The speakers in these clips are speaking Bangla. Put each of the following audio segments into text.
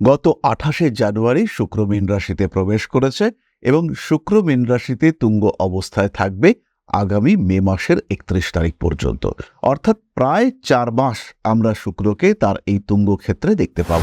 গত আঠাশে জানুয়ারি শুক্র মীন রাশিতে প্রবেশ করেছে এবং শুক্র মীন রাশিতে তুঙ্গ অবস্থায় থাকবে আগামী মে মাসের একত্রিশ তারিখ পর্যন্ত। অর্থাৎ প্রায় চার মাস আমরা শুক্রকে তার এই তুঙ্গ ক্ষেত্রে দেখতে পাব।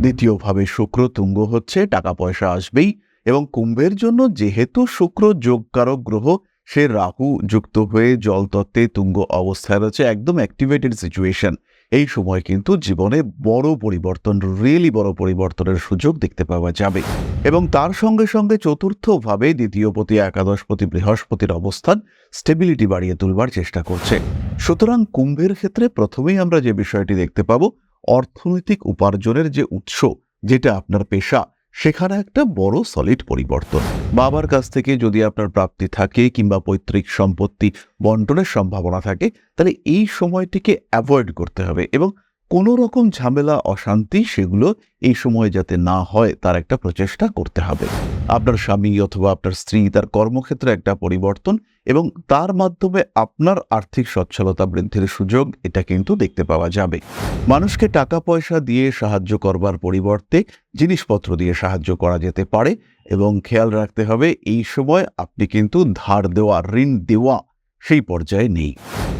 দ্বিতীয়ভাবে শুক্র তুঙ্গ হচ্ছে টাকা পয়সা আসবেই এবং কুম্ভের জন্য যেহেতু শুক্র যোগকারক গ্রহ, সে রাহু যুক্ত হয়ে জলতত্ত্বে তুঙ্গ অবস্থায় রয়েছে, একদম অ্যাক্টিভেটেড সিচুয়েশন এই সময় কিন্তু জীবনে বড় পরিবর্তন রিয়েলি বড় পরিবর্তনের সুযোগ দেখতে পাওয়া যাবে। এবং তার সঙ্গে সঙ্গে চতুর্থভাবে দ্বিতীয়পতি, একাদশপতি, বৃহস্পতির অবস্থান স্টেবিলিটি বাড়িয়ে তুলবার চেষ্টা করছে। সুতরাং কুম্ভের ক্ষেত্রে প্রথমেই আমরা যে বিষয়টি দেখতে পাব, অর্থনৈতিক উপার্জনের যে উৎস, যেটা আপনার পেশা সেখানে একটা বড় সলিড পরিবর্তন। বাবার কাছ থেকে যদি আপনার প্রাপ্তি থাকে কিংবা পৈতৃক সম্পত্তি বন্টনের সম্ভাবনা থাকে, তাহলে এই সময়টিকে অ্যাভয়েড করতে হবে এবং কোনো রকম ঝামেলা, অশান্তি সেগুলো এই সময় যাতে না হয়, তার একটা প্রচেষ্টা করতে হবে। আপনার স্বামী অথবা আপনার স্ত্রী, তার কর্মক্ষেত্রে একটা পরিবর্তন এবং তার মাধ্যমে আপনার আর্থিক সচ্ছলতা বৃদ্ধির সুযোগ এটা কিন্তু দেখতে পাওয়া যাবে। মানুষকে টাকা পয়সা দিয়ে সাহায্য করবার পরিবর্তে জিনিসপত্র দিয়ে সাহায্য করা যেতে পারে এবং খেয়াল রাখতে হবে এই সময় আপনি কিন্তু ধার দেওয়া, ঋণ দেওয়া সেই পর্যায়ে নেই।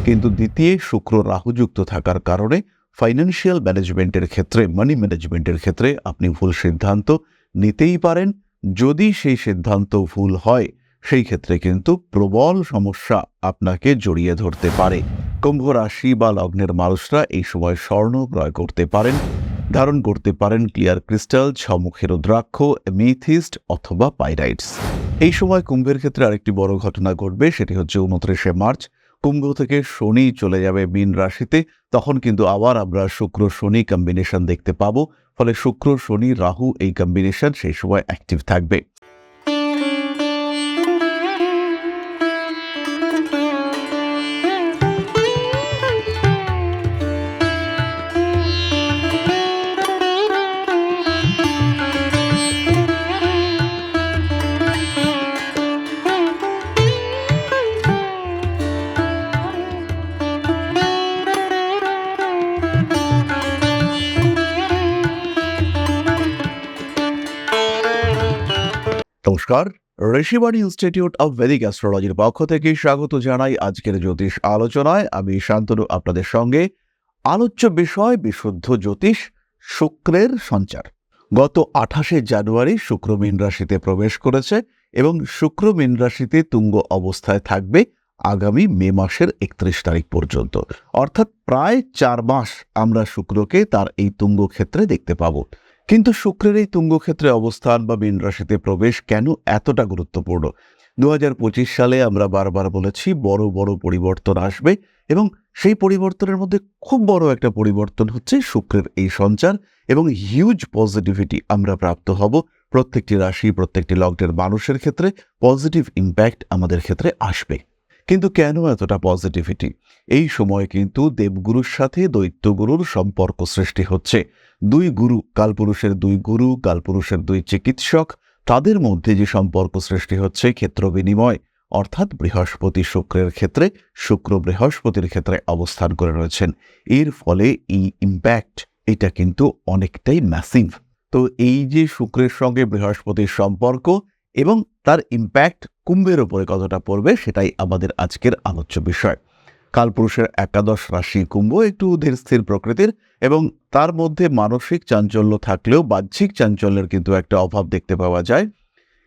কিন্তু দ্বিতীয় শুক্র রাহুযুক্ত থাকার কারণে ফাইন্যান্সিয়াল ম্যানেজমেন্টের ক্ষেত্রে মানি ম্যানেজমেন্টের ক্ষেত্রে আপনি ভুল সিদ্ধান্ত নিতেই পারেন। যদি সেই সিদ্ধান্ত ভুল হয় সেই ক্ষেত্রে কিন্তু প্রবল সমস্যা আপনাকে জড়িয়ে ধরতে পারে। কুম্ভ রাশি বা লগ্নের মানুষরা এই সময় স্বর্ণ ক্রয় করতে পারেন, ধারণ করতে পারেন ক্লিয়ার ক্রিস্টাল ছমুখের দ্রাক্ষ মিথিস্ট অথবা পাইরাইটস। এই সময় কুম্ভের ক্ষেত্রে আরেকটি বড় ঘটনা ঘটবে, সেটি হচ্ছে উনত্রিশে মার্চ। কুম্ভ থেকে শনি চলে যাবে মীন রাশিতে, তখন কিন্তু আবার আমরা শুক্র শনি কম্বিনেশন দেখতে পাবো, ফলে শুক্র, শনি, রাহু এই কম্বিনেশন সেই সময় অ্যাক্টিভ থাকবে। নমস্কার। ঋষিবাণী ইনস্টিটিউট অব ভেদিক অ্যাস্ট্রোলজির পক্ষ থেকে স্বাগত জানাই আজকের জ্যোতিষ আলোচনায়। আমি শান্তনু, আপনাদের সঙ্গে। আলোচ্য বিষয়, বিশুদ্ধ জ্যোতিষ, শুক্রের সঞ্চার। গত আঠাশে জানুয়ারি শুক্র মীন রাশিতে প্রবেশ করেছে এবং শুক্র মীন রাশিতে তুঙ্গ অবস্থায় থাকবে আগামী মে মাসের একত্রিশ তারিখ পর্যন্ত। অর্থাৎ প্রায় চার মাস আমরা শুক্রকে তার এই তুঙ্গ ক্ষেত্রে দেখতে পাবো। কিন্তু শুক্রের এই তুঙ্গক্ষেত্রে অবস্থান বা মীন রাশিতে প্রবেশ কেন এতটা গুরুত্বপূর্ণ? দু হাজার পঁচিশ সালে আমরা বারবার বলেছি বড় বড় পরিবর্তন আসবে এবং সেই পরিবর্তনের মধ্যে খুব বড় একটা পরিবর্তন হচ্ছে শুক্রের এই সঞ্চার এবং হিউজ পজিটিভিটি আমরা প্রাপ্ত হব প্রত্যেকটি রাশি, প্রত্যেকটি লগ্নের মানুষের ক্ষেত্রে পজিটিভ ইম্প্যাক্ট আমাদের ক্ষেত্রে আসবে। কিন্তু কেন এতটা পজিটিভিটি এই সময় কিন্তু দেবগুরুর সাথে দৈত্যগুরুর সম্পর্ক সৃষ্টি হচ্ছে। দুই গুরু, কালপুরুষের দুই গুরু, কালপুরুষের দুই চিকিৎসক, তাদের মধ্যে যে সম্পর্ক সৃষ্টি হচ্ছে ক্ষেত্র বিনিময়, অর্থাৎ বৃহস্পতি শুক্রের ক্ষেত্রে, শুক্র বৃহস্পতির ক্ষেত্রে অবস্থান করে রয়েছেন। এর ফলে এই ইম্প্যাক্ট এটা কিন্তু অনেকটাই ম্যাসিভ তো এই যে শুক্রের সঙ্গে বৃহস্পতির সম্পর্ক এবং তার ইম্প্যাক্ট কুম্ভের উপরে কতটা পড়বে সেটাই আমাদের আজকের আলোচ্য বিষয়। কালপুরুষের একাদশ রাশি কুম্ভ একটু ধীর স্থির প্রকৃতির এবং তার মধ্যে মানসিক চাঞ্চল্য থাকলেও বাহ্যিক চাঞ্চল্যের কিন্তু একটা অভাব দেখতে পাওয়া যায়।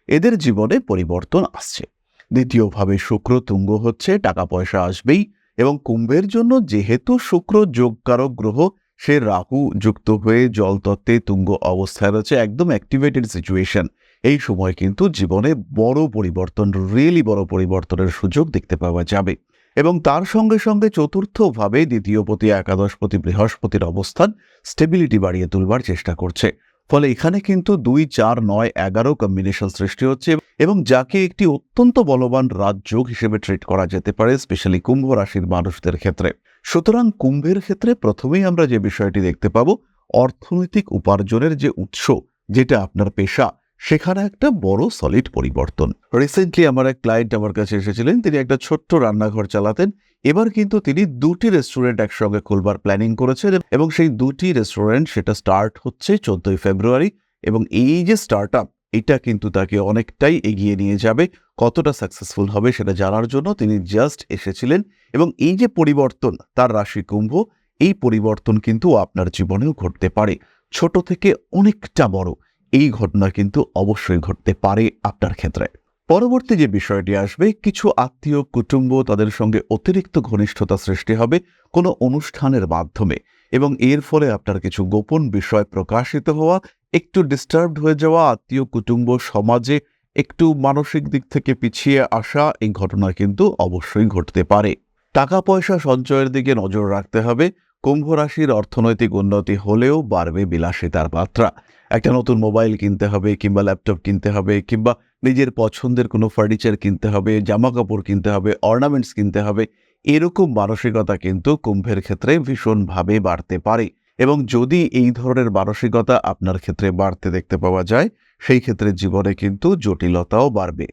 এদের জীবনে পরিবর্তন আসছে। দ্বিতীয়ভাবে শুক্র তুঙ্গ হচ্ছে টাকা পয়সা আসবেই এবং কুম্ভের জন্য যেহেতু শুক্র যোগকারক গ্রহ, সে রাহু যুক্ত হয়ে জলতত্ত্বে তুঙ্গ অবস্থায় রয়েছে, একদম অ্যাক্টিভেটেড সিচুয়েশন এই সময় কিন্তু জীবনে বড় পরিবর্তন রিয়েলি বড় পরিবর্তনের সুযোগ দেখতে পাওয়া যাবে। এবং তার সঙ্গে সঙ্গে চতুর্থভাবে দ্বিতীয় দ্বিতীয়পতি একাদশপতি বৃহস্পতির অবস্থান স্টেবিলিটি বাড়িয়ে তুলবার চেষ্টা করছে। ফলে এখানে কিন্তু দুই, চার, নয়, এগারো কম্বিনেশন সৃষ্টি হচ্ছে এবং যাকে একটি অত্যন্ত বলবান রাজযোগ হিসেবে ট্রিট করা যেতে পারে স্পেশালি কুম্ভ রাশির মানুষদের ক্ষেত্রে। সুতরাং কুম্ভের ক্ষেত্রে প্রথমেই আমরা যে বিষয়টি দেখতে পাব, অর্থনৈতিক উপার্জনের যে উৎস, যেটা আপনার পেশা সেখানে একটা বড় সলিড পরিবর্তন। রিসেন্টলি আমার এক ক্লায়েন্ট আমার কাছে এসেছিলেন, তিনি একটা ছোট্ট রান্নাঘর চালাতেন। এবার কিন্তু তিনি দুটি রেস্টুরেন্ট একসঙ্গে খুলবার প্ল্যানিং করেছেন এবং সেই দুটি রেস্টুরেন্ট সেটা স্টার্ট হচ্ছে চোদ্দই ফেব্রুয়ারি এবং এই যে স্টার্ট আপ এটা কিন্তু তাকে অনেকটাই এগিয়ে নিয়ে যাবে। কতটা সাকসেসফুল হবে সেটা জানার জন্য তিনি জাস্ট এসেছিলেন এবং এই যে পরিবর্তন, তার রাশি কুম্ভ, এই পরিবর্তন কিন্তু আপনার জীবনেও ঘটতে পারে। ছোট থেকে অনেকটা বড়। এই ঘটনা কিন্তু অবশ্যই ঘটতে পারে আপনার ক্ষেত্রে। পরবর্তী যে বিষয়টি আসবে, কিছু আত্মীয় কুটুম্ব তাদের সঙ্গে অতিরিক্ত ঘনিষ্ঠতা সৃষ্টি হবে কোনো অনুষ্ঠানের মাধ্যমে এবং এর ফলে আপনার কিছু গোপন বিষয় প্রকাশিত হওয়া, একটু ডিস্টার্বড হয়ে যাওয়া, আত্মীয় কুটুম্ব সমাজে একটু মানসিক দিক থেকে পিছিয়ে আসা, এই ঘটনা কিন্তু অবশ্যই ঘটতে পারে। টাকা পয়সা সঞ্চয়ের দিকে নজর রাখতে হবে। কুম্ভ রাশির অর্থনৈতিক উন্নতি হলেও বাড়বে বিলাসিতার মাত্রা। একটা নতুন মোবাইল কিনতে হবে, কিংবা ল্যাপটপ কিনতে হবে, কিংবা নিজের পছন্দের কোনো ফার্নিচার কিনতে হবে জামা কাপড় কিনতে হবে অর্নামেন্টস কিনতে হবে, এরকম মানসিকতা কিন্তু কুম্ভের ক্ষেত্রে ভীষণভাবে বাড়তে পারে। এবং যদি এই ধরনের মানসিকতা আপনার ক্ষেত্রে বাড়তে দেখতে পাওয়া যায়, সেই ক্ষেত্রে জীবনে কিন্তু জটিলতাও বাড়বে।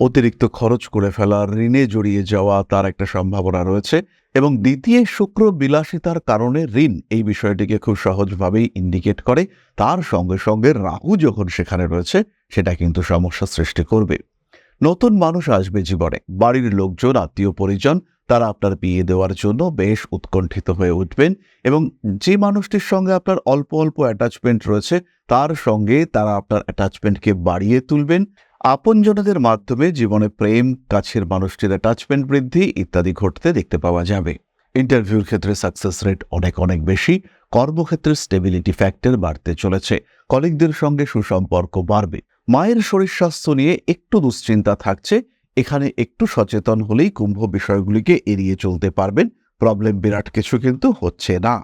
অতিরিক্ত খরচ করে ফেলা, ঋণে জড়িয়ে যাওয়া তার একটা সম্ভাবনা রয়েছে এবং দ্বিতীয় শুক্র বিলাসিতার কারণে ঋণ এই বিষয়টিকে খুব সহজভাবেই ইন্ডিকেট করে। তার সঙ্গে সঙ্গে রাহু যখন সেখানে রয়েছে, সেটা কিন্তু সমস্যা সৃষ্টি করবে। নতুন মানুষ আসবে জীবনে। বাড়ির লোকজন, আত্মীয় পরিজন, তারা আপনার বিয়ে দেওয়ার জন্য বেশ উৎকণ্ঠিত হয়ে উঠবেন এবং যে মানুষটির সঙ্গে আপনার অল্প অল্প অ্যাটাচমেন্ট রয়েছে, তার সঙ্গে তারা আপনার অ্যাটাচমেন্টকে বাড়িয়ে তুলবেন। আপনজনদের মাধ্যমে জীবনে প্রেম, কাছের মানুষটির অ্যাটাচমেন্ট বৃদ্ধি ইত্যাদি ঘটতে দেখতে পাওয়া যাবে। ইন্টারভিউর ক্ষেত্রে সাকসেস রেট অনেক অনেক বেশি, কর্মক্ষেত্রে স্টেবিলিটি ফ্যাক্টর বাড়তে চলেছে কলিগদের সঙ্গে সুসম্পর্ক বাড়বে। মায়ের শরীর স্বাস্থ্য নিয়ে একটু দুশ্চিন্তা থাকছে, এখানে একটু সচেতন হলেই কুম্ভ বিষয়গুলিকে এড়িয়ে চলতে পারবেন প্রবলেম বিরাট কিছু কিন্তু হচ্ছে না।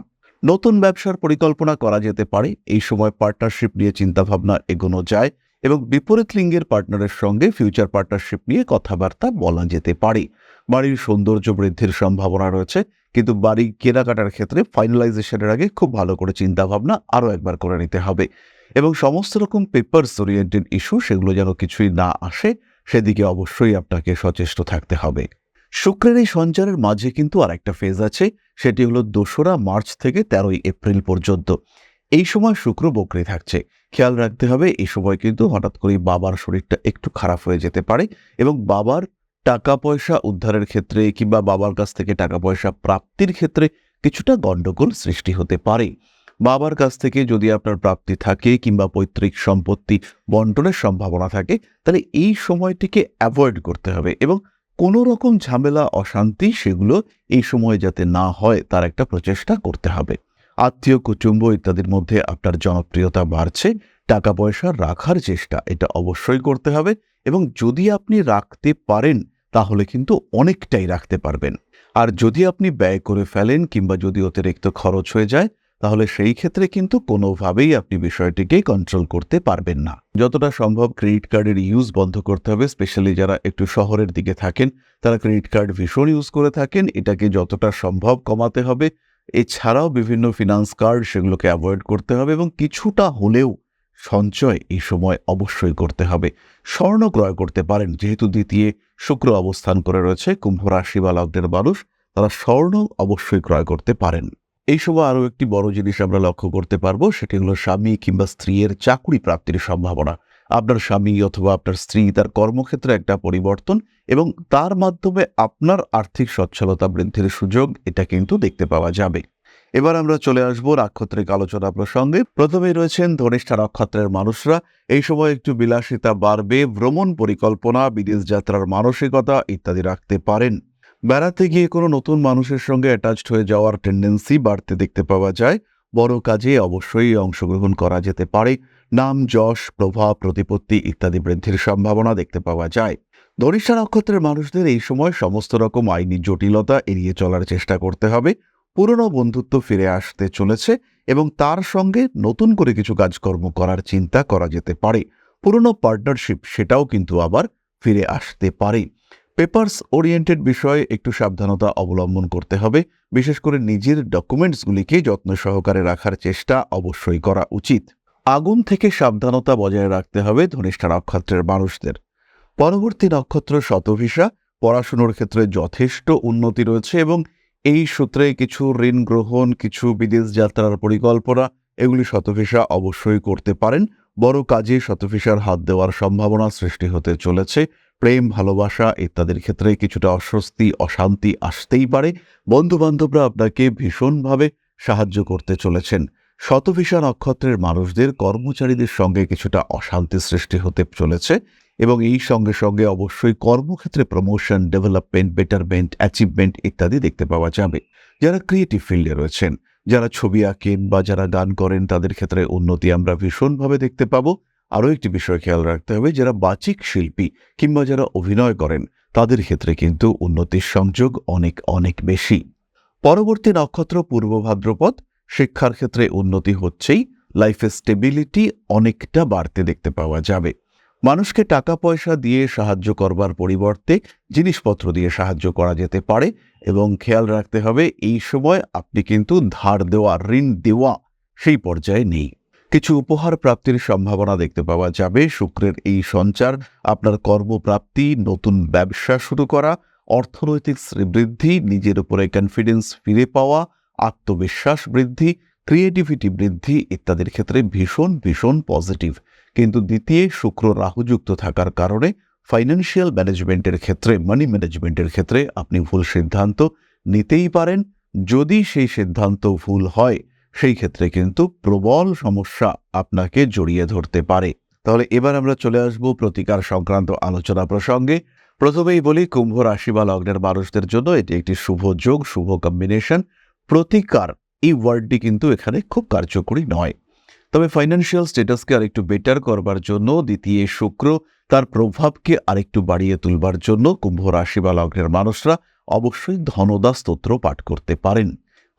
নতুন ব্যবসার পরিকল্পনা করা যেতে পারে, এই সময় পার্টনারশিপ নিয়ে চিন্তাভাবনা এগোনো যায় এবং বিপরীত লিঙ্গের পার্টনারের সঙ্গে ফিউচার পার্টনারশিপ নিয়ে কথাবার্তা বলা যেতে পারে। বাড়ির সৌন্দর্য বৃদ্ধির সম্ভাবনা রয়েছে, কিন্তু বাড়ি কেনাকাটার ক্ষেত্রে ফাইনালাইজেশনের আগে খুব ভালো করে চিন্তাভাবনা আরও একবার করে নিতে হবে। এবং সমস্ত রকম পেপারস ওরিয়েন্টেড ইস্যু সেগুলো যেন কিছুই না আসে, সেদিকে অবশ্যই আপনাকে সচেষ্ট থাকতে হবে। শুক্রের এই সঞ্চারের মাঝে কিন্তু আর একটা ফেজ আছে, সেটি হলো দোসরা মার্চ থেকে তেরোই এপ্রিল পর্যন্ত। এই সময় শুক্র বকরি থাকছে। খেয়াল রাখতে হবে, এই সময় কিন্তু হঠাৎ করে বাবার শরীরটা একটু খারাপ হয়ে যেতে পারে এবং বাবার টাকা পয়সা উদ্ধারের ক্ষেত্রে কিংবা বাবার কাছ থেকে টাকা পয়সা প্রাপ্তির ক্ষেত্রে কিছুটা গণ্ডগোল সৃষ্টি হতে পারে। বাবার কাছ থেকে যদি আপনার প্রাপ্তি থাকে কিংবা পৈতৃক সম্পত্তি বন্টনের সম্ভাবনা থাকে, তাহলে এই সময়টিকে অ্যাভয়েড করতে হবে এবং কোনো রকম ঝামেলা, অশান্তি সেগুলো এই সময় যাতে না হয়, তার একটা প্রচেষ্টা করতে হবে। আত্মীয় কুটুম্ব ইত্যাদির মধ্যে আপনার জনপ্রিয়তা বাড়ছে। টাকা পয়সা রাখার চেষ্টা, এটা অবশ্যই করতে হবে এবং যদি আপনি রাখতে পারেন, তাহলে কিন্তু অনেকটাই রাখতে পারবেন। আর যদি আপনি ব্যয় করে ফেলেন কিংবা যদি অতিরিক্ত খরচ হয়ে যায়, তাহলে সেই ক্ষেত্রে কিন্তু কোনোভাবেই আপনি বিষয়টিকে কন্ট্রোল করতে পারবেন না। যতটা সম্ভব ক্রেডিট কার্ডের ইউজ বন্ধ করতে হবে স্পেশালি যারা একটু শহরের দিকে থাকেন, তারা ক্রেডিট কার্ড ভীষণ ইউজ করে থাকেন, এটাকে যতটা সম্ভব কমাতে হবে। এছাড়াও বিভিন্ন ফিনান্স কার্ড সেগুলোকে অ্যাভয়েড করতে হবে এবং কিছুটা হলেও সঞ্চয় এই সময় অবশ্যই করতে হবে। স্বর্ণ ক্রয় করতে পারেন, যেহেতু দ্বিতীয় শুক্র অবস্থান করে রয়েছে, কুম্ভ রাশি বা লগ্নের মানুষ, তারা স্বর্ণ অবশ্যই ক্রয় করতে পারেন। এই সময় আরও একটি বড় জিনিস আমরা লক্ষ্য করতে পারব, সেটি হলো স্বামী কিংবা স্ত্রীর চাকুরি প্রাপ্তির সম্ভাবনা। আপনার স্বামী অথবা আপনার স্ত্রী, তার কর্মক্ষেত্রে একটা পরিবর্তন এবং তার মাধ্যমে আপনার আর্থিক সচ্ছলতা বৃদ্ধির সুযোগ, এটা কিন্তু দেখতে পাওয়া যাবে। এবার আমরা চলে আসব নাক্ষত্রিক আলোচনা প্রসঙ্গে। প্রথমেই রয়েছেন ধনিষ্ঠা নক্ষত্রের মানুষরা। এই সময় একটু বিলাসিতা বাড়বে, ভ্রমণ পরিকল্পনা, বিদেশ যাত্রার মানসিকতা ইত্যাদি রাখতে পারেন। বেড়াতে গিয়ে কোনো নতুন মানুষের সঙ্গে অ্যাটাচড হয়ে যাওয়ার টেন্ডেন্সি বাড়তে দেখতে পাওয়া যায়। বড় কাজে অবশ্যই অংশগ্রহণ করা যেতে পারে। নাম, যশ, প্রভাব, প্রতিপত্তি ইত্যাদি বৃদ্ধির সম্ভাবনা দেখতে পাওয়া যায়। ধনিষ্ঠা নক্ষত্রের মানুষদের এই সময় সমস্ত রকম আইনি জটিলতা এড়িয়ে চলার চেষ্টা করতে হবে। পুরনো বন্ধুত্ব ফিরে আসতে চলেছে এবং তার সঙ্গে নতুন করে কিছু কাজকর্ম করার চিন্তা করা যেতে পারে। পুরনো পার্টনারশিপ সেটাও কিন্তু আবার ফিরে আসতে পারে। পেপার্স ওরিয়েন্টেড বিষয়ে একটু সাবধানতা অবলম্বন করতে হবে। বিশেষ করে নিজের ডকুমেন্টসগুলিকে যত্ন সহকারে রাখার চেষ্টা অবশ্যই করা উচিত। আগুন থেকে সাবধানতা বজায় রাখতে হবে ধনিষ্ঠা নক্ষত্রের মানুষদের। পরবর্তী নক্ষত্র শতভিসা, পড়াশুনোর ক্ষেত্রে যথেষ্ট উন্নতি রয়েছে এবং এই সূত্রে কিছু ঋণ গ্রহণ, কিছু বিদেশ যাত্রার পরিকল্পনা, এগুলি শতভিসা অবশ্যই করতে পারেন। বড় কাজে শতভিসার হাত দেওয়ার সম্ভাবনা সৃষ্টি হতে চলেছে। প্রেম, ভালোবাসা ইত্যাদির ক্ষেত্রে কিছুটা অস্বস্তি, অশান্তি আসতেই পারে। বন্ধু বান্ধবরা আপনাকে ভীষণভাবে সাহায্য করতে চলেছেন। শতভিসা নক্ষত্রের মানুষদের কর্মচারীদের সঙ্গে কিছুটা অশান্তি সৃষ্টি হতে চলেছে এবং এই সঙ্গে সঙ্গে অবশ্যই কর্মক্ষেত্রে প্রমোশন ডেভেলপমেন্ট বেটারমেন্ট অ্যাচিভমেন্ট ইত্যাদি দেখতে পাওয়া যাবে। যারা ক্রিয়েটিভ ফিল্ডে রয়েছেন, যারা ছবি আঁকেন বা যারা গান করেন, তাদের ক্ষেত্রে উন্নতি আমরা ভীষণভাবে দেখতে পাবো। আরও একটি বিষয় খেয়াল রাখতে হবে, যারা বাচিক শিল্পী কিংবা যারা অভিনয় করেন, তাদের ক্ষেত্রে কিন্তু উন্নতির সংযোগ অনেক অনেক বেশি। পরবর্তী নক্ষত্র পূর্ব ভাদ্রপদ শিক্ষার ক্ষেত্রে উন্নতি হচ্ছেই লাইফে স্টেবিলিটি অনেকটা বাড়তে দেখতে পাওয়া যাবে। মানুষকে টাকা পয়সা দিয়ে সাহায্য করবার পরিবর্তে জিনিসপত্র দিয়ে সাহায্য করা যেতে পারে এবং খেয়াল রাখতে হবে, এই সময় আপনি কিন্তু ধার দেওয়া, ঋণ দেওয়া সেই পর্যায়ে নেই। কিছু উপহার প্রাপ্তির সম্ভাবনা দেখতে পাওয়া যাবে, শুক্রের এই সঞ্চার, আপনার কর্মপ্রাপ্তি, নতুন ব্যবসা শুরু করা, অর্থনৈতিক শ্রীবৃদ্ধি, নিজের উপরে কনফিডেন্স ফিরে পাওয়া আত্মবিশ্বাস বৃদ্ধি ক্রিয়েটিভিটি বৃদ্ধি ইত্যাদির ক্ষেত্রে ভীষণ ভীষণ পজিটিভ কিন্তু দ্বিতীয় শুক্র রাহুযুক্ত থাকার কারণে ফাইন্যান্সিয়াল ম্যানেজমেন্টের ক্ষেত্রে মানি ম্যানেজমেন্টের ক্ষেত্রে আপনি ভুল সিদ্ধান্ত নিতেই পারেন। যদি সেই সিদ্ধান্ত ভুল হয়, সেই ক্ষেত্রে কিন্তু প্রবল সমস্যা আপনাকে জড়িয়ে ধরতে পারে। তাহলে এবার আমরা চলে আসব প্রতিকার সংক্রান্ত আলোচনা প্রসঙ্গে। প্রথমেই বলি, কুম্ভ রাশি বা লগ্নের মানুষদের জন্য এটি একটি শুভ যোগ, শুভ কম্বিনেশন প্রতিকার এই ওয়ার্ডটি কিন্তু এখানে খুব কার্যকরী নয়। তবে ফাইন্যান্সিয়াল স্ট্যাটাসকে আরেকটু বেটার করবার জন্য, দ্বিতীয় শুক্র তার প্রভাবকে আরেকটু বাড়িয়ে তুলবার জন্য কুম্ভ রাশি বা লগ্নের মানুষরা অবশ্যই ধনদা স্তোত্র পাঠ করতে পারেন।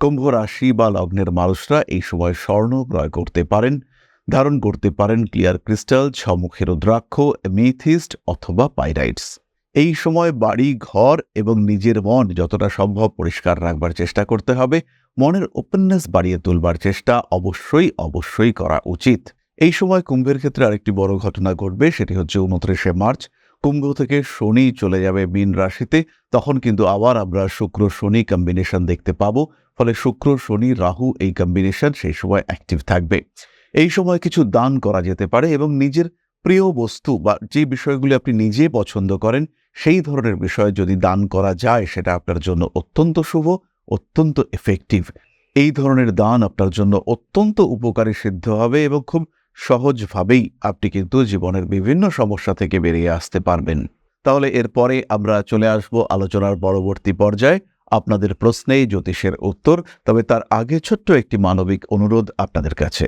কুম্ভ রাশি বা লগ্নের মানুষরা এই সময় স্বর্ণ ক্রয় করতে পারেন, ধারণ করতে পারেন ক্লিয়ার ক্রিস্টাল ছমুখের দ্রাক্ষ মেথিস্ট অথবা পাইরাইটস এই সময় বাড়ি, ঘর এবং নিজের মন যতটা সম্ভব পরিষ্কার রাখবার চেষ্টা করতে হবে। মনের ওপেননেস বাড়িয়ে তুলবার চেষ্টা অবশ্যই অবশ্যই করা উচিত। এই সময় কুম্ভের ক্ষেত্রে আরেকটি বড় ঘটনা ঘটবে, সেটি হচ্ছে উনত্রিশে মার্চ। কুম্ভ থেকে শনি চলে যাবে মীন রাশিতে। তখন কিন্তু আবার আমরা শুক্র, শনি কম্বিনেশন দেখতে পাবো। ফলে শুক্র, শনি, রাহু এই কম্বিনেশন সেই সময় অ্যাক্টিভ থাকবে। এই সময় কিছু দান করা যেতে পারে এবং নিজের প্রিয় বস্তু বা যে বিষয়গুলি আপনি নিজে পছন্দ করেন সেই ধরনের বিষয় যদি দান করা যায়, সেটা আপনার জন্য অত্যন্ত শুভ, অত্যন্ত এফেক্টিভ এই ধরনের দান আপনার জন্য অত্যন্ত উপকারী সিদ্ধ হবে এবং খুব সহজভাবেই আপনি কিন্তু জীবনের বিভিন্ন সমস্যা থেকে বেরিয়ে আসতে পারবেন। তাহলে এরপরে আমরা চলে আসব আলোচনার পরবর্তী পর্যায়ে। আপনাদের প্রশ্নেই জ্যোতিষের উত্তর, তবে তার আগে ছোট্ট একটি মানবিক অনুরোধ আপনাদের কাছে।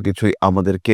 কিছুই আমাদেরকে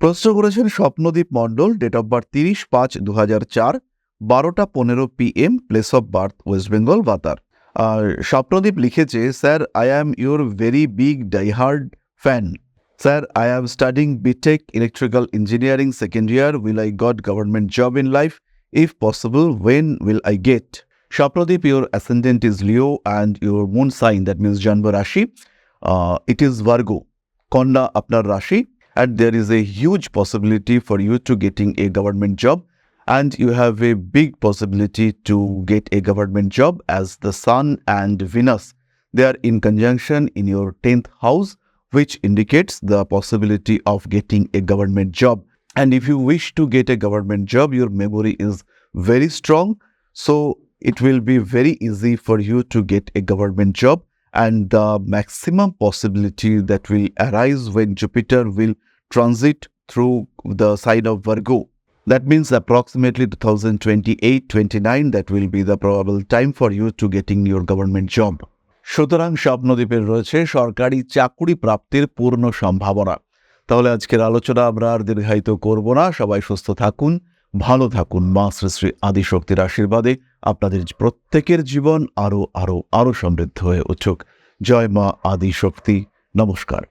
প্রশ্ন করেছেন Swapnadip Mondal date of birth তিরিশ পাঁচ দু হাজার চার বারোটা পনেরো PM place of birth West Bengal বাতার আর স্বপ্নদীপ লিখেছে sir I am your very big diehard fan sir I am studying BTech electrical engineering second year will I got government job in life if possible when will I get Shapradeep, your ascendant is Leo and your moon sign that means জন্ম রাশি ইট ইজ ভার্গো কন্যা আপনার Rashi, and there is a huge possibility for you to getting a government job and you have a big possibility to get a government job as the sun and venus. They are in conjunction in your 10th house which indicates the possibility of getting a government job. And if you wish to get a government job your memory is very strong so it will be very easy for you to get a government job. And the maximum possibility that will arise when jupiter will transit through the sign of Virgo. That means approximately 2028-29 that will be the probable time for you to getting your government job. সুতরাং স্বপ্নদ্বীপের রয়েছে সরকারি চাকুরি প্রাপ্তির পূর্ণ সম্ভাবনা। তাহলে আজকের আলোচনা আমরা আর দীর্ঘায়িত করব না। সবাই সুস্থ থাকুন, ভালো থাকুন। মা শ্রী শ্রী আদিশক্তির আশীর্বাদে আপনাদের প্রত্যেকের জীবন আরও আরও আরও সমৃদ্ধ হয়ে উঠুক। জয় মা আদিশক্তি। নমস্কার।